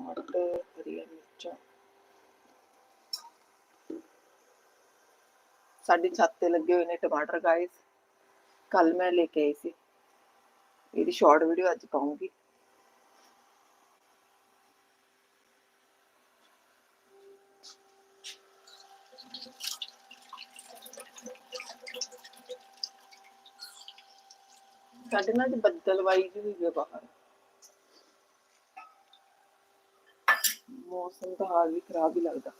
ਟਮਾਟਰ ਹਰੀਆਂ ਮਿਰਚਾਂ ਸਾਡੀ ਛੱਤ ਤੇ ਲੱਗੇ ਹੋਏ ਨੇ ਟਮਾਟਰ ਗਾਇਸ ਕੱਲ ਮੈਂ ਲੈ ਕੇ ਆਈ ਸੀ। ਇਹਦੀ ਸ਼ਾਰਟ ਵੀਡੀਓ ਅੱਜ ਪਾਉਂਗੀ। ਸਾਡੇ ਨਾਲ ਅੱਜ ਬੱਦਲਵਾਈ ਜਿਹੀ ਹੋਈ ਹੈ ਬਾਹਰ। ਮੌਸਮ ਦਾ ਹਾਲ ਵੀ ਖਰਾਬ ਹੀ ਲੱਗਦਾ।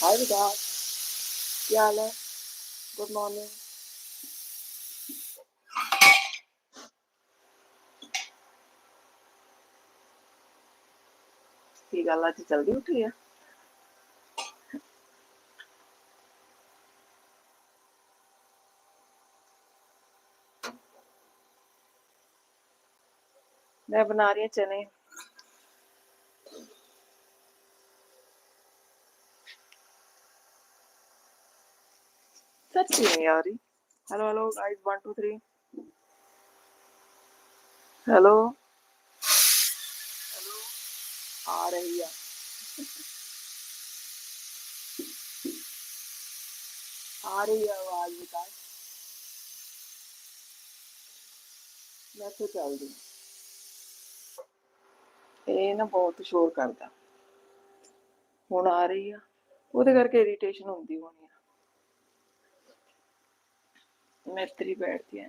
ਹਾਈ ਵਿਕਾਸ ਕੀ ਹਾਲ ਹੈ ਗੁੱਡ ਮਾਰਨਿੰਗ ਕੀ ਗੱਲ ਅੱਜ ਜਲਦੀ ਉੱਠੀ ਆ ਮੈਂ ਬਣਾ ਰਹੀ ਹਾਂ ਚਨੇ चने सच्ची नहीं आ रही hello hello guys one two three hello hello आ रही है आ रही है आवाज विकास मैं तो चल दी ਇਹ ਨਾ ਬਹੁਤ ਸ਼ੋਰ ਕਰਦਾ ਹੁਣ ਆ ਰਹੀ ਆ ਉਹਦੇ ਕਰਕੇ ਇਰੀਟੇਸ਼ਨ ਹੁੰਦੀ ਹੋਣੀ ਆ ਮੈਂ ਤੇਰੀ ਬੈਠਦੀ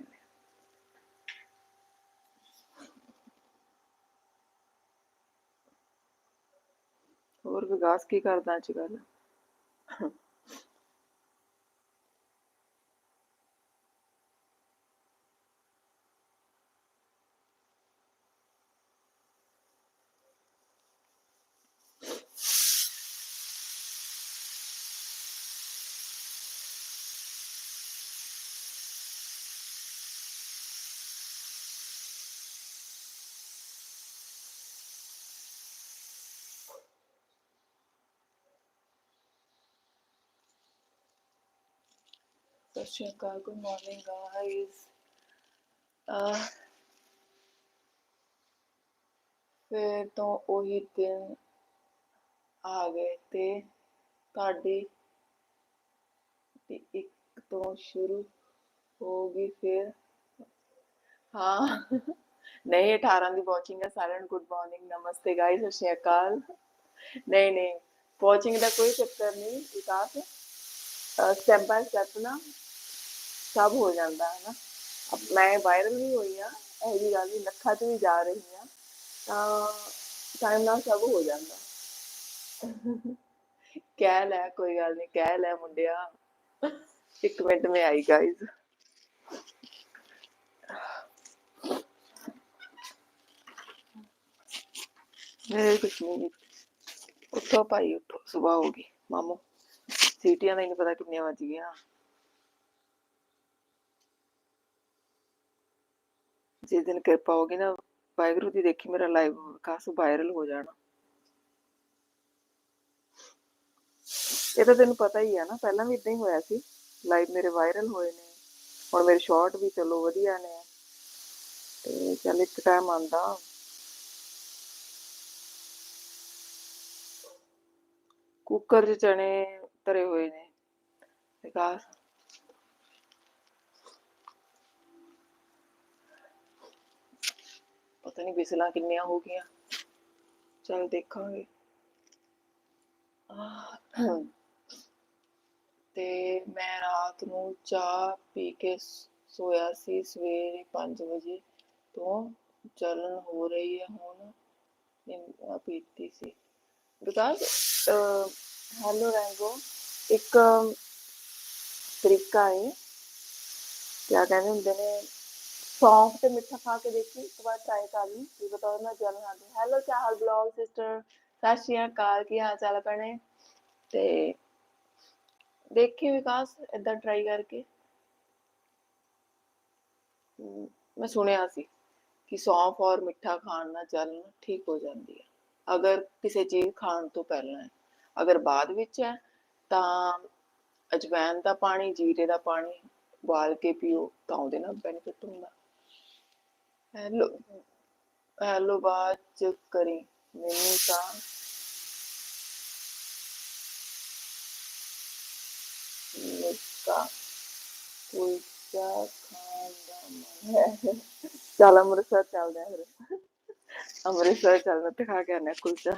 ਹੋਰ ਵਿਕਾਸ ਕੀ ਕਰਦਾ ਅੱਜ ਕੱਲ ਸਤਿ ਸ਼੍ਰੀ ਅਕਾਲ ਗੁੱਡ ਮਾਰਨਿੰਗ ਗਾਇਸ ਫਿਰ ਤੋਂ ਉਹੀ ਦਿਨ ਆ ਗਏ ਤੇ ਤੁਹਾਡੀ ਦੀ ਇੱਕ ਤੋਂ ਸ਼ੁਰੂ ਹੋ ਗਈ ਫਿਰ ਹਾਂ ਨਹੀਂ 18 ਦੀ ਵਾਚਿੰਗ ਹੈ ਸਾਰਿਆਂ ਨੂੰ ਗੁੱਡ ਮਾਰਨਿੰਗ ਨਮਸਤੇ ਗਾਇਸ ਸਤਿ ਸ਼੍ਰੀ ਅਕਾਲ ਨਹੀਂ ਨਹੀਂ ਵਾਚਿੰਗ ਦਾ ਕੋਈ ਚੱਕਰ ਨਹੀਂ ਵਿਕਾਸ ਸਟੈਪ ਬਾय ਸਟੈਪ ਨਾ ਸਭ ਹੋ ਜਾਂਦਾ ਹੈ ਨਾ ਅਬ ਮੈਂ ਵਾਇਰਲ ਵੀ ਹੋਈ ਆ ਇਹ ਜੀ ਗੱਲ ਨਹੀਂ ਲੱਖਾਂ 'ਚ ਵੀ ਜਾ ਰਹੀ ਆ ਤਾਂ ਟਾਈਮ ਨਾਲ ਸਭ ਹੋ ਜਾਂਦਾ ਕਹਿ ਲੈ ਕੋਈ ਗੱਲ ਨਹੀਂ ਕਹਿ ਲੈ ਮੁੰਡਿਆ ਇੱਕ ਮਿੰਟ ਮੈਂ ਆਈ ਗਾਇਜ਼ ਮੇਰੇ ਕੁਛ ਨਹੀਂ ਉੱਠੋ ਭਾਈ ਉੱਠੋ ਸਵੇਰ ਹੋ ਗਈ ਮਾਮੂ ਸੀਟੀਆਂ ਦਾ ਹੀ ਨਹੀਂ ਪਤਾ ਕਿੰਨੀਆਂ ਵੱਜ ਗਈਆਂ ਜਿਸ ਦਿਨ ਕਿਰਪਾ ਹੋਗੀ ਨਾ, ਵਾਹਿਗੁਰੂ ਦੀ ਦੇਖੀ ਮੇਰਾ ਲਾਈਵ ਕਾਸ ਵਾਇਰਲ ਹੋ ਜਾਣਾ। ਇਹ ਤਾਂ ਤੈਨੂੰ ਪਤਾ ਹੀ ਆ ਨਾ, ਪਹਿਲਾਂ ਵੀ ਇਦਾਂ ਹੀ ਹੋਇਆ ਸੀ। ਲਾਈਵ ਮੇਰੇ ਵਾਇਰਲ ਹੋਏ ਨੇ, ਹੁਣ ਮੇਰੇ ਸ਼ਾਰਟ ਵੀ ਚਲੋ ਵਧੀਆ ਨੇ। ਤੇ ਚੱਲ ਇੱਕ ਟਾਈਮ ਆਂਦਾ ਕੁੱਕਰ 'ਚ ਚਣੇ ਧਰੇ ਹੋਏ ਨੇ। ਵਿਕਾਸ ਪਤਾ ਨਹੀਂ ਵਿਸਲਾਂ ਕਿੰਨੀਆਂ ਹੋ ਗਈਆਂ। ਚਲ ਦੇਖਾਂਗੇ। ਤੇ ਮੈਂ ਰਾਤ ਨੂੰ ਚਾਹ ਪੀ ਕੇ ਸੋਇਆ ਸੀ ਸਵੇਰੇ 5 ਵਜੇ ਤੋਂ। ਜਲਨ ਹੋ ਰਹੀ ਹੈ ਹੁਣ। ਪੀਤੀ ਸੀ। Because hello ਰੈਂਗੋ। ਇੱਕ ਤਰੀਕਾ ਹੈ। ਕਿਆ ਕਹਿੰਦੇ ਹੁੰਦੇ ਨੇ? ਸੌਂਫ ਤੇ ਮਿੱਠਾ ਖਾ ਕੇ ਦੇਖੀ, ਇੱਕ ਵਾਰ ਟਰਾਈ ਕਰ ਲਈ ਕੀ ਪਤਾ ਉਹਦੇ ਨਾਲ ਜਲਨ ਆਦੀ ਹੈਲੋ ਚਾਹਲ ਬਲੌਗ ਸਿਸਟਰ ਸਤਿ ਸ਼੍ਰੀ ਅਕਾਲ, ਕੀ ਹਾਲ ਚਾਲ ਭੈਣੇ? ਤੇ ਦੇਖੀ ਵਿਕਾਸ, ਏਦਾਂ ਟਰਾਈ ਕਰਕੇ। ਮੈਂ ਸੁਣਿਆ ਸੀ ਕਿ ਸੌਂਫ ਔਰ ਮਿੱਠਾ ਖਾਣ ਨਾਲ ਜਲਨ ਠੀਕ ਹੋ ਜਾਂਦੀ ਹੈ। ਅਗਰ ਕਿਸੇ ਚੀਜ਼ ਖਾਣ ਤੋਂ ਪਹਿਲਾਂ ਹੈ। ਅਗਰ ਬਾਅਦ ਵਿੱਚ ਹੈ, ਤਾਂ ਅਜਵਾਇਨ ਦਾ ਪਾਣੀ, ਜੀਰੇ ਦਾ ਪਾਣੀ, ਉਬਾਲ ਕੇ ਪੀਓ, ਤਾਂ ਉਹਦੇ ਨਾਲ ਬੈਨੀਫਿਟ ਹੁੰਦਾ। ਹੈਲੋ ਹੈਲੋ ਬਾਅਦ ਚ ਕਰੀ ਮੈਨੂੰ ਤਾਂ ਨਿੱਕਾ ਕੁਲਚਾ ਖਾਣ ਦਾ ਮਨ ਹੈ ਚੱਲ ਅੰਮ੍ਰਿਤਸਰ ਚੱਲਦੇ ਹਾਂ ਫਿਰ ਅੰਮ੍ਰਿਤਸਰ ਚੱਲਣਾ ਤੇ ਖਾ ਕੇ ਆਣਾ ਕੁਲਚਾ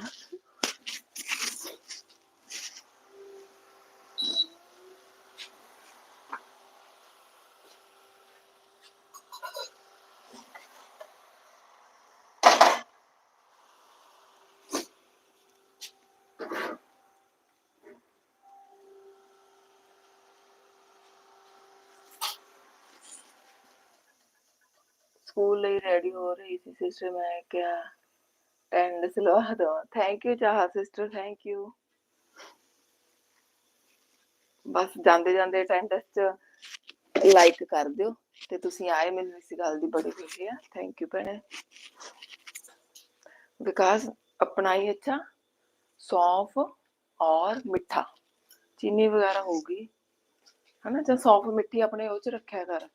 ਸਕੂਲ ਲਈ ਰੈਡੀ ਹੋ ਰਹੀ ਸੀ ਸਿਸਟਰ ਮੈਂ ਕਿਹਾ ਅਟੈਂਡੈਂਸ ਲਵਾ ਦਵਾਂ ਥੈਂਕ ਯੂ ਚਾਹ ਸਿਸਟਰ ਥੈਂਕ ਯੂ ਬਸ ਜਾਂਦੇ ਜਾਂਦੇ ਅਟੈਂਡੈਂਸ ਚ ਲਾਈਕ ਕਰ ਦਿਓ ਤੇ ਤੁਸੀਂ ਆਏ ਮੈਨੂੰ ਇਸ ਗੱਲ ਦੀ ਬੜੀ ਖੁਸ਼ੀ ਆ ਥੈਂਕ ਯੂ ਭੈਣੇ ਵਿਕਾਸ अपना ही अच्छा सौंफ और मिठा चीनी वगैरह होगी है ना जब सौंफ मिट्टी अपने ਉਹ ਚ ਰੱਖਿਆ ਕਰ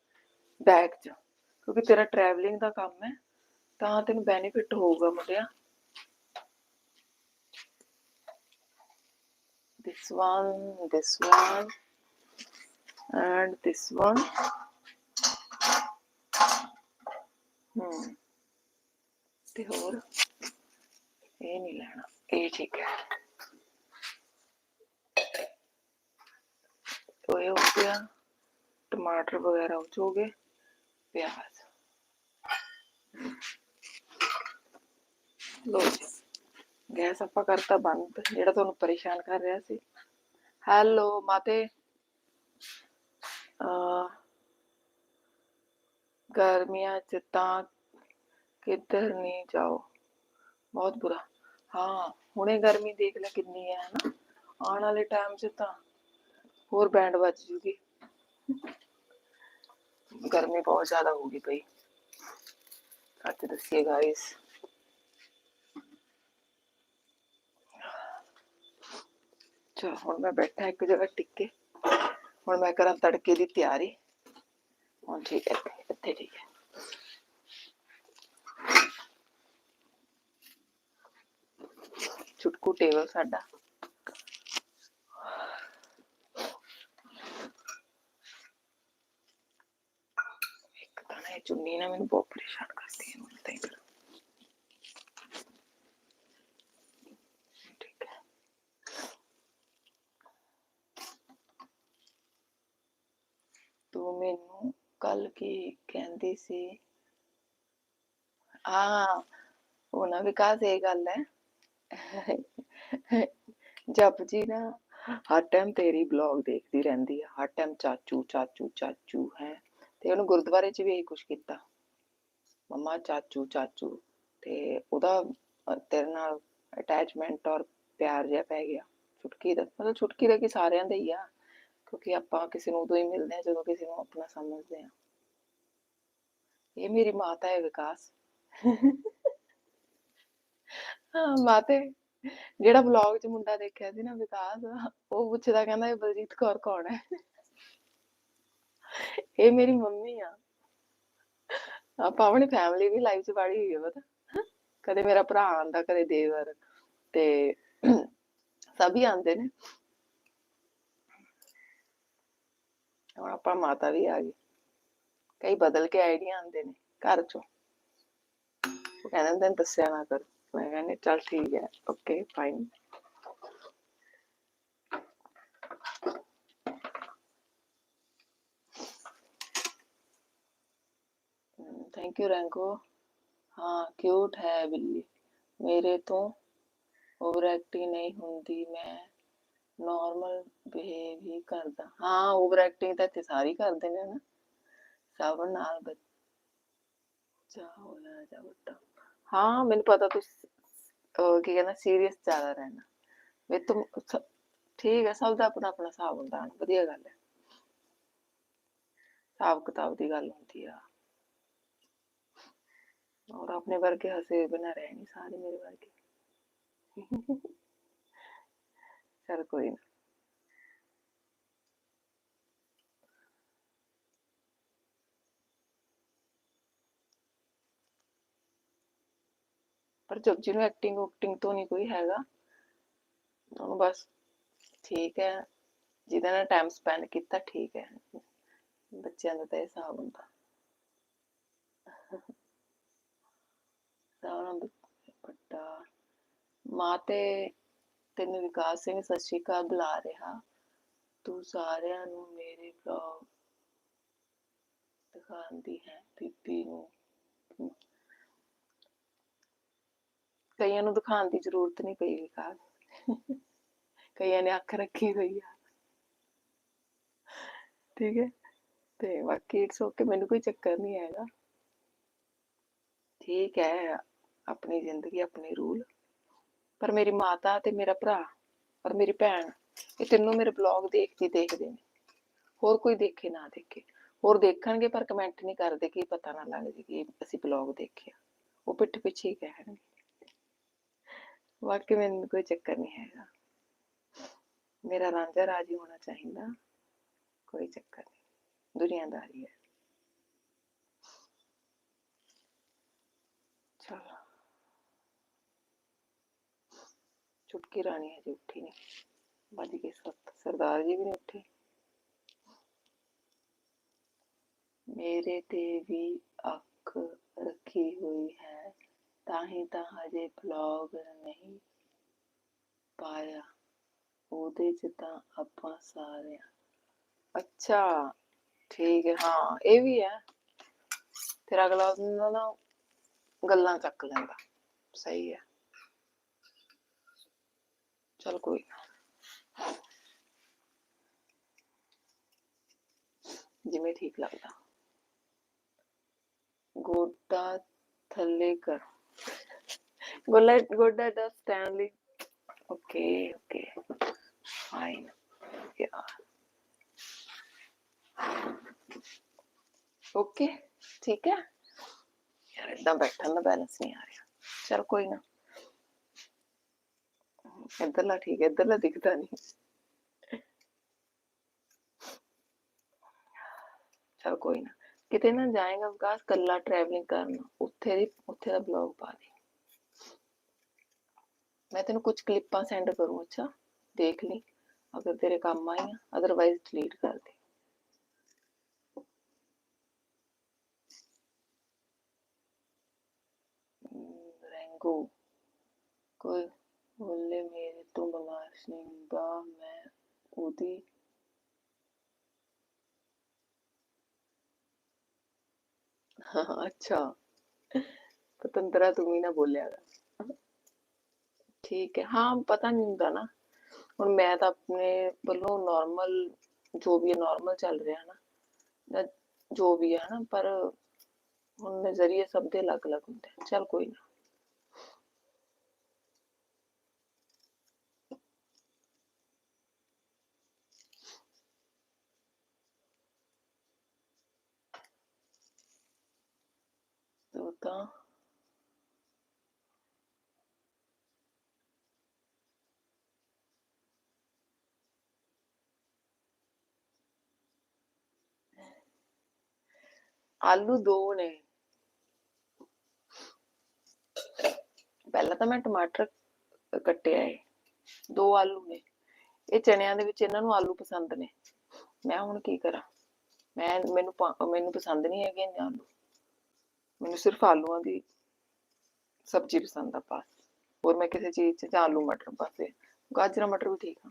ਬੈਗ ਚ ਕਿਉਂਕਿ ਤੇਰਾ ਟਰੈਵਲਿੰਗ ਦਾ ਕੰਮ ਹੈ ਤਾਂ ਤੈਨੂੰ ਬੈਨੀਫਿਟ ਹੋਊਗਾ ਮੁੰਡਿਆ। This one, this one, and this one. Hmm. ਤੇ ਹੋਰ? ਇਹ ਨਹੀਂ ਲੈਣਾ। ਇਹ ਠੀਕ ਹੈ। ਉਹ ਹੋ ਗਿਆ। ਟਮਾਟਰ ਵਗੈਰਾ ਹੋ ਚੋਗੇ ਪਿਆਜ਼। ਲੋ ਜੀ। ਗੈਸ ਆਪਾਂ ਕਰਤਾ ਬੰਦ, ਜਿਹੜਾ ਤੁਹਾਨੂੰ ਪਰੇਸ਼ਾਨ ਕਰ ਰਿਹਾ ਸੀ। ਹੈਲੋ, ਮਾਤੇ। ਅਹ, ਗਰਮੀਆਂ ਚ ਤਾਂ ਕਿੱਧਰ ਨਹੀਂ ਜਾਓ। ਬਹੁਤ ਬੁਰਾ। ਹਾਂ, ਹੁਣੇ ਗਰਮੀ ਦੇਖ ਲੈ ਕਿੰਨੀ ਹੈ, ਹਨਾ। ਆਉਣ ਵਾਲੇ ਟਾਈਮ 'ਚ ਤਾਂ ਹੋਰ ਬੈਂਡ ਵੱਜ ਜੂਗੀ। ਗਰਮੀ ਬਹੁਤ ਜ਼ਿਆਦਾ ਹੋਗੀ ਪਈ। ਅੱਜ ਦੱਸੀਏ ਗਾਇਸ ਚਲ ਹੁਣ ਮੈਂ ਬੈਠਾ ਇੱਕ ਜਗ੍ਹਾ ਟਿਕ। ਕੇ ਹੁਣ ਮੈਂ ਕਰਾਂ ਤੜਕੇ ਦੀ ਤਿਆਰੀ। ਹੁਣ ਠੀਕ ਹੈ, ਇੱਥੇ- ਠੀਕ ਹੈ। ਚੁਟਕੂ ਟੇਬਲ ਸਾਡਾ। ਇੱਕ ਤਾਂ ਇਹ ਚੁੰਨੀ ਨਾ ਮੈਨੂੰ ਬਹੁਤ ਪਰੇਸ਼ਾਨ ਕਰਦੀ ਹੈ ਮੈਨੂੰ ਤਾਂ ਇਹ ਠੀਕ ਹੈ ਤੂੰ ਮੈਨੂੰ ਕੱਲ ਕੀ ਕਹਿੰਦੀ ਸੀ ਆ ਉਹ ਨਾ ਵਿਕਾਸ ਇਹ ਗੱਲ ਹੈ ਜਪ ਜੀ ਨਾ ਹਰ ਟਾਈਮ ਤੇਰੀ ਬਲੌਗ ਦੇਖਦੀ ਰਹਿੰਦੀ ਹੈ ਹਰ ਟਾਈਮ ਚਾਚੂ ਚਾਚੂ ਚਾਚੂ ਹੈ ਤੇ ਉਹਨੂੰ ਗੁਰਦੁਆਰੇ 'ਚ ਵੀ ਇਹੀ ਕੁਛ ਕੀਤਾ ਮੰਮਾ ਚਾਚੂ ਚਾਚੂ ਤੇ ਉਹਦਾ ਤੇਰੇ ਨਾਲ ਅਟੈਚਮੈਂਟ ਔਰ ਪਿਆਰ ਜਿਹਾ ਪੈ ਗਿਆ ਛੁਟਕੀ ਦਾ ਮਤਲਬ ਛੁਟਕੀ ਦਾ ਕਿ ਸਾਰਿਆਂ ਦਾ ਹੀ ਆ ਕਿਉਂਕਿ ਆਪਾਂ ਕਿਸੇ ਨੂੰ ਉਦੋਂ ਹੀ ਮਿਲਦੇ ਹਾਂ ਜਦੋਂ ਕਿਸੇ ਨੂੰ ਆਪਣਾ ਸਮਝਦੇ ਹਾਂ ਇਹ ਮੇਰੀ ਮਾਤਾ ਹੈ ਵਿਕਾਸ ਹਾਂ ਮਾਤੇ ਜਿਹੜਾ ਵਲੌਗ 'ਚ ਮੁੰਡਾ ਦੇਖਿਆ ਸੀ ਨਾ ਵਿਕਾਸ ਉਹ ਪੁੱਛਦਾ ਕਹਿੰਦਾ ਇਹ ਬਲਜੀਤ ਕੌਰ ਕੌਣ ਹੈ ਇਹ ਮੇਰੀ ਮੰਮੀ ਆ ਆਪਾਂ ਆਪਣੀ ਫੈਮਿਲੀ ਵੀ ਲਾਈਫ 'ਚ ਪਾੜੀ ਹੋਈ ਹੈ ਪਤਾ ਕਦੇ ਮੇਰਾ ਭਰਾ ਆਂਦਾ ਕਦੇ ਦੇਵਰ ਤੇ ਸਭ ਹੀ ਆਂਦੇ ਨੇ ਹੁਣ ਆਪਾਂ ਮਾਤਾ ਵੀ ਆ ਗਈ ਕਈ ਬਦਲ ਕੇ ਆਈਡੀਆ ਆਂਦੇ ਨੇ ਘਰ 'ਚੋਂ। ਕਹਿੰਦੇ ਤੈਨੂੰ ਦੱਸਿਆ ਨਾ ਕਰ। ਮੈਂ ਕਹਿੰਦੀ, ਚੱਲ ਠੀਕ ਹੈ ਓਕੇ ਫਾਈਨ ਥੈਂਕ ਯੂ ਰੈਂਕੋ ਹਾਂ ਕਿਊਟ ਹੈ ਬਿੱਲੀ। ਮੇਰੇ ਤੋਂ ਓਵਰ ਐਕਟਿੰਗ ਨਹੀਂ ਹੁੰਦੀ, ਮੈਂ ਨਾਰਮਲ ਬਿਹੇਵ ਹੀ ਕਰਦਾ। ਹਾਂ ਓਵਰ ਐਕਟਿੰਗ ਤਾਂ ਇੱਥੇ ਸਾਰੇ ਹੀ ਕਰਦੇ ਨੇ। ਨਾ ਨਾਲ ਬੱਚਾ ਹੋਣਾ ਜਾਂ ਹਾਂ, ਮੈਨੂੰ ਪਤਾ ਤੁਸੀਂ ਕੀ ਕਹਿੰਦਾ ਸੀਰੀਅਸ ਜ਼ਿਆਦਾ ਰਹਿਣਾ ਵੇ ਤੁਮ ਠੀਕ ਹੈ ਸਭ ਦਾ ਆਪਣਾ ਆਪਣਾ ਹਿਸਾਬ ਹੁੰਦਾ ਹੈ ਵਧੀਆ ਗੱਲ ਹੈ ਹਿਸਾਬ ਕਿਤਾਬ ਦੀ ਗੱਲ ਹੁੰਦੀ ਆ। ਔਰ ਆਪਣੇ ਵਰਗੇ ਹਸੇ ਬਿਨਾ ਰਹਿ ਨਹੀਂ ਸਾਰੇ ਮੇਰੇ ਵਰਗੇ। ਚਲ ਕੋਈ ਨਾ। ਪਰ ਜਬ ਜਿਹਨੂੰ ਐਕਟਿੰਗ ਉਕਟਿੰਗ ਤੋਂ ਨਹੀਂ ਕੋਈ ਹੈਗਾ। ਉਹਨੂੰ ਬਸ ਠੀਕ ਹੈ। ਜਿਹਦੇ ਨਾਲ ਟਾਈਮ ਸਪੈਂਡ ਕੀਤਾ, ਠੀਕ ਹੈ। ਬੱਚਿਆਂ ਦਾ ਤਾਂ ਇਹ ਹਿਸਾਬ ਹੁੰਦਾ। ਸਾਰਾ ਵੱਡਾ ਮਾਂ ਤੇ ਤੈਨੂੰ ਵਿਕਾਸ ਸਿੰਘ ਸਤਿ ਸ਼੍ਰੀ ਅਕਾਲ ਬੁਲਾ ਰਿਹਾ। ਤੂੰ ਸਾਰਿਆਂ ਨੂੰ ਮੇਰੇ ਬਲੌਗ ਦਿਖਾਉਂਦੀ ਹੈ। ਬੀਬੀ ਨੂੰ ਕਈਆਂ ਨੂੰ ਦਿਖਾਉਣ ਦੀ ਜ਼ਰੂਰਤ ਨਹੀਂ ਪਈ ਵਿਕਾਸ ਕਈਆਂ ਨੇ ਅੱਖ ਰੱਖੀ ਹੋਈ ਆ। ਠੀਕ ਹੈ? ਤੇ ਬਾਕੀ ਇਟਸ ਓਕੇ ਮੈਨੂੰ ਕੋਈ ਚੱਕਰ ਨਹੀਂ ਹੈਗਾ। ਠੀਕ ਹੈ, ਆਪਣੀ ਜ਼ਿੰਦਗੀ, ਆਪਣੇ ਰੂਲ। ਪਰ ਮੇਰੀ ਮਾਤਾ ਤੇ ਮੇਰਾ ਭਰਾ ਔਰ ਮੇਰੀ ਭੈਣ, ਇਹ ਤਿੰਨੋਂ ਮੇਰੇ ਬਲੌਗ ਦੇਖਦੀ, ਦੇਖਦੇ ਨੇ। ਹੋਰ ਕੋਈ ਦੇਖੇ, ਨਾ ਦੇਖੇ। ਹੋਰ ਦੇਖਣਗੇ ਪਰ ਕਮੈਂਟ ਨਹੀਂ ਕਰਦੇ ਕਿ ਪਤਾ ਨਾ ਲੱਗ ਜੇ ਕਿ ਅਸੀਂ ਬਲੌਗ ਦੇਖਿਆ। ਉਹ ਪਿੱਠ ਪਿੱਛੇ ਹੀ ਕਹਿਣਗੇ। ਵਾਕਈ ਮੈਨੂੰ ਕੋਈ ਚੱਕਰ ਨਹੀਂ ਹੈਗਾ। ਮੇਰਾ ਰਾਂਝਾ ਰਾਜੀ ਹੋਣਾ ਚਾਹੀਦਾ। ਕੋਈ ਚੱਕਰ ਨਹੀਂ। ਦੁਨੀਆਦਾਰੀ ਹੈ। ਚਲੋ। ਚੁਟਕੀ ਰਾਣੀ ਹਜੇ ਉੱਠੀ ਨਹੀਂ। ਵੱਜ ਕੇ ਸੱਤ। ਸਰਦਾਰ ਜੀ ਵੀ ਨਹੀਂ ਉੱਠੇ। ਮੇਰੇ ਤੇ ਵੀ ਅੱਖ ਰੱਖੀ ਹੋਈ ਹੈ। ਤਾਂ ਹੀ ਤਾਂ ਹਜੇ ਬਲੌਗ ਨਹੀਂ ਪਾਇਆ ਉਹਦੇ ਚ ਤਾਂ ਆਪਾਂ ਸਾਰਿਆਂ ਅੱਛਾ ਠੀਕ ਹੈ ਹਾਂ ਇਹ ਵੀ ਹੈ ਫਿਰ ਅਗਲਾ ਉਹਨਾਂ ਦਾ ਗੱਲਾਂ ਚੱਕ ਲੈਂਦਾ ਸਹੀ ਹੈ ਚਲ ਕੋਈ ਨਾ ਜਿਵੇਂ ਠੀਕ ਲੱਗਦਾ ਗੋਡਾ ਥੱਲੇ ਕਰ ਗੋਲਾ ਗੋਡਾ ਦਾ ਸਟੈਂਡਲੀ ਓਕੇ ਓਕੇ ਫਾਈਨ ਯਾਰ ਓਕੇ ਠੀਕ ਹੈ ਯਾਰ ਇਦਾਂ ਬੈਠਣ ਦਾ ਬੈਲੈਂਸ ਨਹੀਂ ਆ ਰਿਹਾ ਚਲ ਕੋਈ ਨਾ ਇੱਧਰਲਾ ਠੀਕ ਹੈ ਇੱਧਰਲਾ ਦਿਖਦਾ ਨਹੀਂ ਚਲ ਕੋਈ ਨਾ ਕਿਤੇ ਨਾ ਜਾਏਗਾ ਵਿਕਾਸ ਕੱਲਾ ਟਰੈਵਲਿੰਗ ਕਰਨ ਉੱਥੇ ਦੀ ਉੱਥੇ ਦਾ ਬਲੌਗ ਪਾ ਦੇ ਮੈਂ ਤੈਨੂੰ ਕੁਝ ਕਲਿੱਪਾਂ ਸੈਂਡ ਕਰੂੰ ਅੱਛਾ ਦੇਖ ਲਈ ਅਗਰ ਤੇਰੇ ਕੰਮ ਆਈਆਂ ਅਦਰਵਾਈਜ਼ ਡਿਲੀਟ ਕਰ ਦੇ ਹਮ, ਰੈਂਗੋ ਕੋਈ ਬੋਲੇ ਮੇਰੇ ਤੋਂ ਬਰਦਾਸ਼ਤ ਨਹੀਂ ਹੁੰਦਾ ਮੈਂ ਉਹਦੀ ਹਾਂ ਅੱਛਾ ਪਤੰਦਰਾ ਤੂੰ ਵੀ ਨਾ ਬੋਲਿਆ ਕਰ ਠੀਕ ਹੈ ਹਾਂ ਪਤਾ ਨਹੀਂ ਹੁੰਦਾ ਨਾ ਹੁਣ ਮੈਂ ਤਾਂ ਆਪਣੇ ਵੱਲੋਂ ਨਾਰਮਲ ਜੋ ਵੀ ਹੈ ਨਾਰਮਲ ਚੱਲ ਰਿਹਾ ਨਾ ਜਾਂ ਜੋ ਵੀ ਹੈ ਨਾ ਪਰ ਹੁਣ ਨਜ਼ਰੀਏ ਸਭ ਦੇ ਅਲੱਗ-ਅਲੱਗ ਹੁੰਦੇ ਆ ਚੱਲ ਕੋਈ ਨਾ ਤੂੰ ਆਲੂ ਦੋ ਨੇ। ਪਹਿਲਾਂ ਤਾਂ ਮੈਂ ਟਮਾਟਰ ਕੱਟਿਆ ਏ। ਦੋ ਆਲੂ ਨੇ। ਇਹ ਚਣਿਆਂ ਦੇ ਵਿੱਚ ਇਹਨਾਂ ਨੂੰ ਆਲੂ ਪਸੰਦ ਨੇ। ਮੈਂ ਹੁਣ ਕੀ ਕਰਾਂ? ਮੈਂ, ਮੈਨੂੰ ਮੈਨੂੰ ਪਸੰਦ ਨਹੀਂ ਹੈਗੇ ਇੰਨੇ ਆਲੂ। ਮੈਨੂੰ ਸਿਰਫ ਆਲੂਆਂ ਦੀ ਸਬਜ਼ੀ ਪਸੰਦ ਆ ਬਸ। ਹੋਰ ਮੈਂ ਕਿਸੇ ਚੀਜ਼ ਚ ਜਾਂ ਆਲੂ ਮਟਰ ਬਸ ਗਾਜਰਾਂ ਮਟਰ ਵੀ ਠੀਕ ਆ।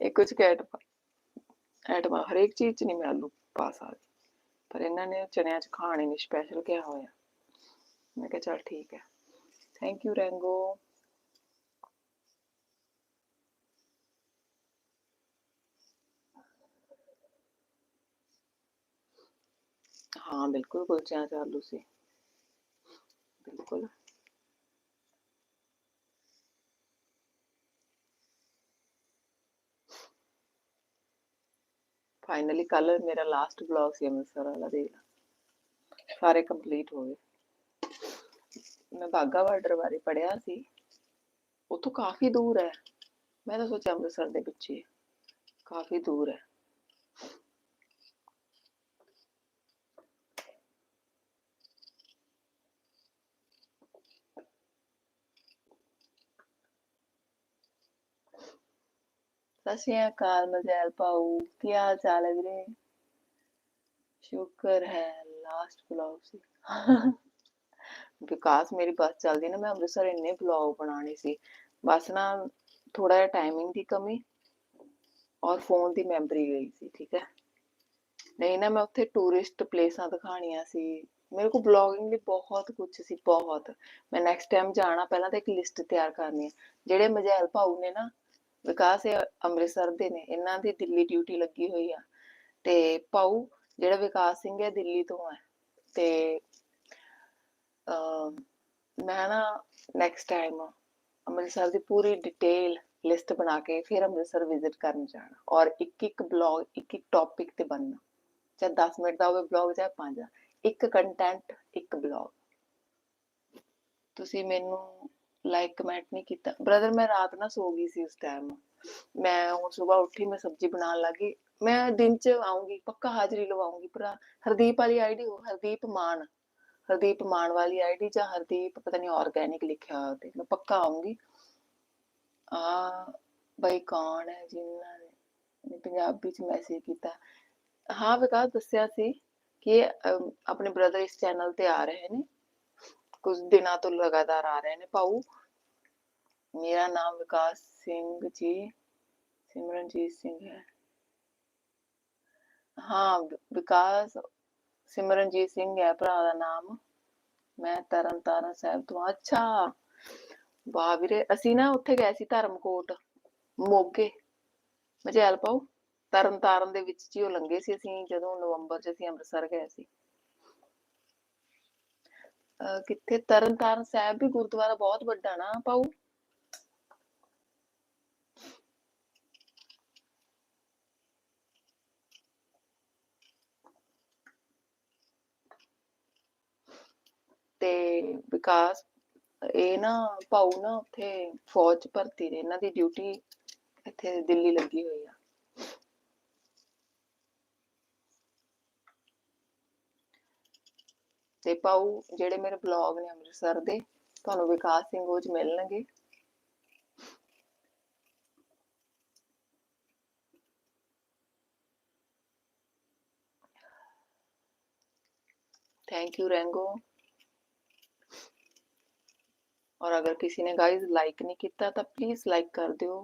ਇਹ ਕੁਝ ਕੈਟ ਐਟਮਾ ਹਰੇਕ ਚੀਜ਼ ਚ ਨਹੀਂ ਮੈਂ ਆਲੂ ਪਾ ਸਕਦੀ। ਪਰ ਇਹਨਾਂ ਨੇ ਚਣਿਆਂ ਚ ਖਾਣੇ ਨਹੀਂ ਸਪੈਸ਼ਲ ਕਿਹਾ ਹੋਇਆ? ਮੈਂ ਕਿਹਾ ਚਲ ਠੀਕ ਹੈ। ਥੈਂਕ ਯੂ ਰੈਂਗੋ ਹਾਂ, ਬਿਲਕੁਲ ਕੁਲਚਿਆਂ ਚ ਆਲੂ ਸੀ। ਫਾਈਨਲੀ ਕੱਲ ਮੇਰਾ ਲਾਸਟ ਬਲੌਗ ਸੀ ਅੰਮ੍ਰਿਤਸਰ ਵਾਲਾ, ਦੇਖ ਲਾ। ਸਾਰੇ ਕੰਪਲੀਟ ਹੋ ਗਏ। ਮੈਂ ਬਾਗਾ ਬਾਰਡਰ ਬਾਰੇ ਪੜਿਆ ਸੀ। ਉੱਥੋਂ ਕਾਫੀ ਦੂਰ ਹੈ। ਮੈਂ ਤਾਂ ਸੋਚਿਆ ਅੰਮ੍ਰਿਤਸਰ ਦੇ ਪਿੱਛੇ। ਕਾਫੀ ਦੂਰ ਹੈ। ਸਤਿ ਸ਼੍ਰੀ ਅਕਾਲ ਮਜ਼ੈਲ ਪਾਉ ਕੀ ਹਾਲ ਚਾਲ ਹੈ ਵੀਰੇ ਸ਼ੁਕਰ ਹੈ ਲਾਸਟ ਬਲੌਗ ਸੀ ਵਿਕਾਸ ਮੇਰੀ ਬੱਸ ਚੱਲਦੀ ਨਾ ਮੈਂ ਅੰਮ੍ਰਿਤਸਰ ਇੰਨੇ ਬਲੌਗ ਬਣਾਉਣੇ ਸੀ ਬਸ ਨਾ ਥੋੜਾ ਜਿਹਾ ਟਾਈਮਿੰਗ ਦੀ ਕਮੀ ਔਰ ਫੋਨ ਦੀ ਮੈਮਰੀ ਗਈ ਸੀ ਠੀਕ ਹੈ ਨਹੀਂ ਨਾ ਮੈਂ ਉੱਥੇ ਟੂਰਿਸਟ ਪਲੇਸਾਂ ਦਿਖਾਣੀਆਂ ਸੀ ਮੇਰੇ ਕੋਲ ਬਲੌਗਿੰਗ ਲਈ ਬਹੁਤ ਕੁਝ ਸੀ ਬਹੁਤ ਮੈਂ ਨੈਕਸਟ ਟਾਈਮ ਜਾਣਾ ਪਹਿਲਾਂ ਤਾਂ ਇੱਕ ਲਿਸਟ ਤਿਆਰ ਕਰਨੀ ਹੈ ਜਿਹੜੇ ਮਜੈਲ ਭਾਊ ਨੇ ਨਾ ਵਿਕਾਸ ਇਹ ਅੰਮ੍ਰਿਤਸਰ ਦੇ ਨੇ, ਇਹਨਾਂ ਦੀ ਦਿੱਲੀ ਡਿਊਟੀ ਲੱਗੀ ਹੋਈ ਆ। ਤੇ ਭਾਊ ਜਿਹੜਾ ਵਿਕਾਸ ਸਿੰਘ ਹੈ, ਦਿੱਲੀ ਤੋਂ ਹੈ। ਤੇ ਮੈਂ ਨਾ ਨੈਕਸਟ ਟਾਈਮ ਅੰਮ੍ਰਿਤਸਰ ਦੀ ਪੂਰੀ ਡਿਟੇਲ ਲਿਸਟ ਬਣਾ ਕੇ ਫਿਰ ਅੰਮ੍ਰਿਤਸਰ ਵਿਜ਼ਿਟ ਕਰਨ ਜਾਣਾ। ਔਰ ਇੱਕ ਇੱਕ ਬਲੌਗ ਇੱਕ ਇੱਕ ਟੌਪਿਕ ਤੇ ਬਣਨਾ। ਚਾਹੇ 10 ਮਿੰਟ ਦਾ ਹੋਵੇ ਬਲੌਗ ਚਾਹੇ 5 ਇੱਕ ਕੰਟੈਂਟ ਇੱਕ ਬਲੌਗ ਤੁਸੀਂ ਮੈਨੂੰ ਲਾਈਕ ਕਮੈਂਟ ਨਹੀਂ ਕੀਤਾ। ਬ੍ਰਦਰ ਮੈਂ ਰਾਤ ਨਾ ਸੋ ਗਈ ਸੀ ਉਸ ਟਾਈਮ ਮੈਂ ਹੁਣ ਸਵੇਰ ਉੱਠੀ, ਮੈਂ ਸਬਜ਼ੀ ਬਣਾਉਣ ਲੱਗੀ ਮੈਂ ਦਿਨ ਚ ਆਉਂਗੀ ਪੱਕਾ ਹਾਜ਼ਰੀ ਲਵਾਉਂਗੀ ਭਰਾ। ਹਰਦੀਪ ਵਾਲੀ ਆਈਡੀ ਹਰਦੀਪ ਮਾਨ। ਹਰਦੀਪ ਮਾਨ ਵਾਲੀ ਆਈਡੀ ਜਾਂ ਹਰਦੀਪ, ਪਤਾ ਨਹੀਂ ਆਰਗੈਨਿਕ ਲਿਖਿਆ ਹੋਇਆ ਮੈਂ ਪੱਕਾ ਆਉਂਗੀ ਆ, ਬਈ ਕੌਣ ਹੈ ਜਿਨ੍ਹਾਂ ਨੇ ਪੰਜਾਬੀ ਚ ਮੈਸੇਜ ਕੀਤਾ। ਹਾਂ ਵਿਕਾਸ, ਦੱਸਿਆ ਸੀ ਕਿ ਆਪਣੇ ਬ੍ਰਦਰ ਇਸ ਚੈਨਲ ਤੇ ਆ ਰਹੇ ਨੇ। ਕੁਝ ਦਿਨਾਂ ਤੋਂ ਲਗਾਤਾਰ ਆ ਰਹੇ ਨੇ। ਪਾਉ ਮੇਰਾ ਨਾਮ ਵਿਕਾਸ ਸਿੰਘ ਜੀ, ਸਿਮਰਨਜੀਤ ਸਿੰਘ ਹੈ। ਹਾਂ ਵਿਕਾਸ ਸਿਮਰਨਜੀਤ ਸਿੰਘ ਹੈ ਭਰਾ ਦਾ ਨਾਮ। ਮੈਂ ਤਰਨ ਸਾਹਿਬ ਤੋਂ। ਅੱਛਾ। ਵਾਹ ਵੀਰੇ, ਅਸੀਂ ਨਾ ਉੱਥੇ ਗਏ ਸੀ ਧਰਮਕੋਟ, ਮੋਗੇ। ਮਜੈਲ ਪਾਉ ਤਰਨਤਾਰਨ ਦੇ ਵਿੱਚ ਜੀ ਉਹ ਲੰਗੇ ਸੀ ਅਸੀਂ ਜਦੋਂ ਨਵੰਬਰ ਚ ਅਸੀਂ ਅੰਮ੍ਰਿਤਸਰ ਗਏ ਸੀ। ਅਹ ਕਿੱਥੇ? ਤਰਨ ਸਾਹਿਬ ਵੀ ਗੁਰਦੁਆਰਾ ਬਹੁਤ ਵੱਡਾ ਨਾ ਪਾਉ ਤੇ ਵਿਕਾਸ, ਇਹ ਨਾ ਪਾਉ ਨਾ ਉੱਥੇ ਫੌਜ ਭਰਤੀ ਨੇ, ਇਹਨਾਂ ਦੀ ਡਿਊਟੀ ਇੱਥੇ ਦਿੱਲੀ ਲੱਗੀ ਹੋਈ ਆ। ਤੇ ਪਾਉ ਜਿਹੜੇ ਮੇਰੇ ਬਲੌਗ ਨੇ ਅੰਮ੍ਰਿਤਸਰ ਦੇ, ਤੁਹਾਨੂੰ ਵਿਕਾਸ ਸਿੰਘ ਉਹ ਚ ਮਿਲਣਗੇ। ਥੈਂਕ ਯੂ ਰੈਂਗੋ। और अगर किसी ने गाइस लाइक ਨਹੀਂ ਕੀਤਾ ਤਾਂ ਪਲੀਜ਼ ਲਾਈਕ ਕਰ ਦਿਓ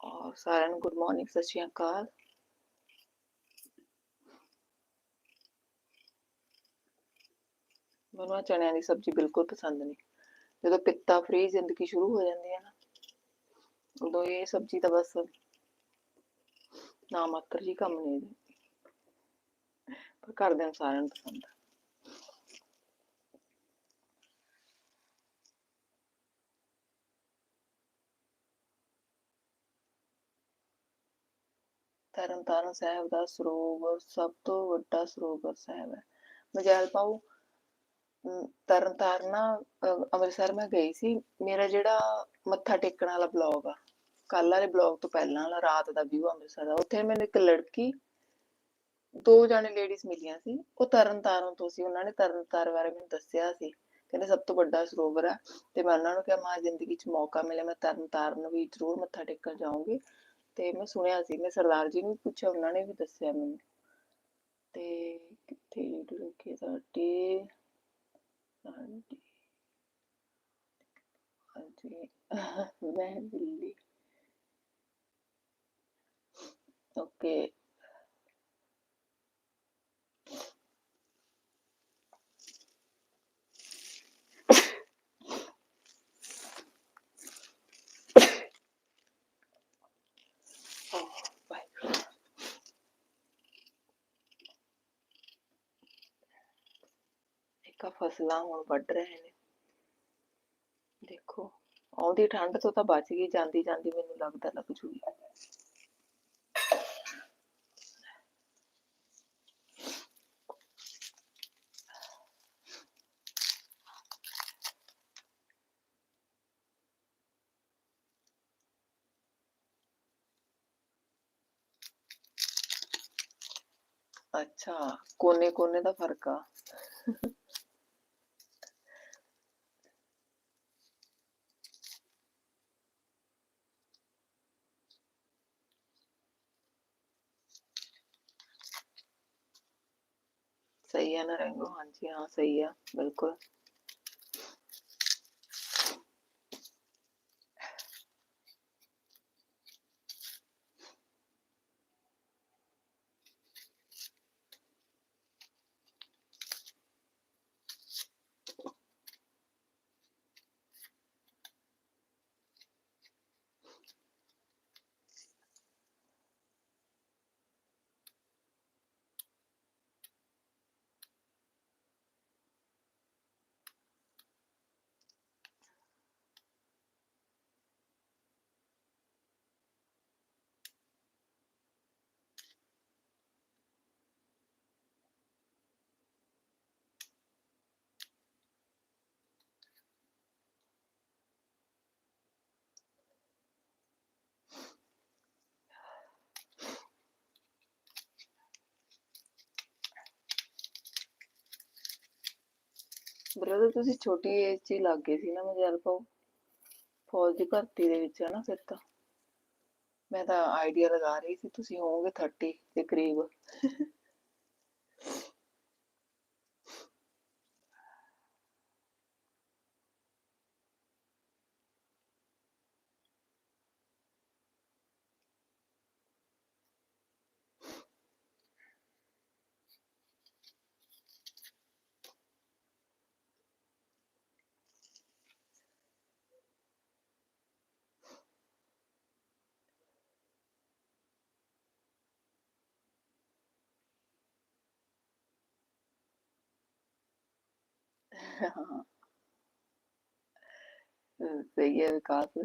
ਔਰ ਸਾਰਿਆਂ ਨੂੰ ਗੁੱਡ ਮਾਰਨਿੰਗ ਸਤਿ ਸ਼੍ਰੀ ਅਕਾਲ ਮੈਨੂੰ ਆ ਚਣਿਆਂ ਦੀ ਸਬਜ਼ੀ ਬਿਲਕੁਲ ਪਸੰਦ ਨਹੀਂ। ਜਦੋਂ ਪਿੱਤਾ ਫ੍ਰੀ ਜ਼ਿੰਦਗੀ ਸ਼ੁਰੂ ਹੋ ਜਾਂਦੀ ਹੈ ਨਾ, ਉਦੋਂ ਇਹ ਸਬਜ਼ੀ ਤਾਂ ਬਸ ਨਾ ਮਾਤਰ ਜੀ ਕੰਮ ਨਹੀਂ ਪਰ ਕਰਦੇ ਹਾਂ ਸਾਰਿਆਂ ਨੂੰ ਪਸੰਦ ਆ। ਤਰਨ ਤਾਰਨ ਸਾਹਿਬ ਦਾ ਸਰੋਵਰ ਸਭ ਤੋਂ ਵੱਡਾ ਸਰੋਵਰ ਸਾਹਿਬ ਹੈ। ਮਜੈਲ ਪਾਉ ਤਰਨ ਅੰਮ੍ਰਿਤਸਰ ਮੈਂ ਗਈ ਸੀ। ਮੇਰਾ ਜਿਹੜਾ ਮੱਥਾ ਟੇਕਣ ਵਾਲਾ ਬਲੌਗ ਆ ਕੱਲ ਵਾਲੇ ਬਲੌਗ ਤੋਂ ਪਹਿਲਾਂ ਵਾਲਾ, ਰਾਤ ਦਾ ਵਿਊ ਅੰਮ੍ਰਿਤਸਰ ਦਾ, ਉੱਥੇ ਮੈਨੂੰ ਇੱਕ ਲੜਕੀ, ਦੋ ਜਾਣੇ ਲੇਡੀਜ਼ ਮਿਲੀਆਂ ਸੀ। ਉਹ ਤਰਨਤਾਰਨ ਤੋਂ ਸੀ। ਉਹਨਾਂ ਨੇ ਤਰਨਤਾਰਨ ਬਾਰੇ ਮੈਨੂੰ ਦੱਸਿਆ ਸੀ। ਕਹਿੰਦੇ ਸਭ ਤੋਂ ਵੱਡਾ ਸਰੋਵਰ ਆ ਤੇ ਮੈਂ ਉਹਨਾਂ ਨੂੰ ਕਿਹਾ, ਮਾ, ਜ਼ਿੰਦਗੀ 'ਚ ਮੌਕਾ ਮਿਲੇ ਮੈਂ ਤਰਨਤਾਰਨ ਵੀ ਜ਼ਰੂਰ ਮੱਥਾ ਟੇਕਣ ਜਾਊਂਗੀ। ਤੇ ਮੈਂ ਸੁਣਿਆ ਸੀ ਮੈਂ ਸਰਦਾਰ ਜੀ ਨੂੰ ਪੁੱਛਿਆ, ਉਹਨਾਂ ਨੇ ਵੀ ਦੱਸਿਆ ਮੈਨੂੰ। ਤੇ ਕਿੱਥੇ ਰੱਖੀ ਸਾਡੀ? ਸਾਡੀ। ਹਾਂਜੀ, ਮੈਂ ਦਿੱਲੀ। ਓਕੇ। ਇੱਕ ਆਹ ਫਸਲਾਂ ਹੁਣ ਵੱਢ ਰਹੇ ਨੇ ਦੇਖੋ ਆਉਂਦੀ ਠੰਡ ਤੋਂ ਤਾਂ ਬਚ ਗਈ ਜਾਂਦੀ ਜਾਂਦੀ ਮੈਨੂੰ ਲੱਗਦਾ ਲੱਗ ਜੂਗੀ ਅੱਛਾ ਕੋਨੇ ਕੋਨੇ ਦਾ ਫ਼ਰਕ ਆ ਸਹੀ ਹੈ ਨਾ ਰੰਗੋ ਹਾਂਜੀ ਹਾਂ ਸਹੀ ਆ ਬਿਲਕੁਲ। ਬ੍ਰਦਰ, ਤੁਸੀਂ ਛੋਟੀ ਏਜ 'ਚ ਹੀ ਲੱਗ ਗਏ ਸੀ ਨਾ ਮਜੈਲਪਾ ਫੌਜ ਦੀ ਭਰਤੀ ਦੇ ਵਿੱਚ ਹੈ ਨਾ ਫਿਰ ਤਾਂ। ਮੈਂ ਤਾਂ ਆਈਡੀਆ ਲਗਾ ਰਹੀ ਸੀ, ਤੁਸੀਂ ਹੋਵੋਗੇ 30 ਦੇ ਕਰੀਬ। ਹਾਂ ਸਹੀ ਹੈ ਵਿਕਾਸ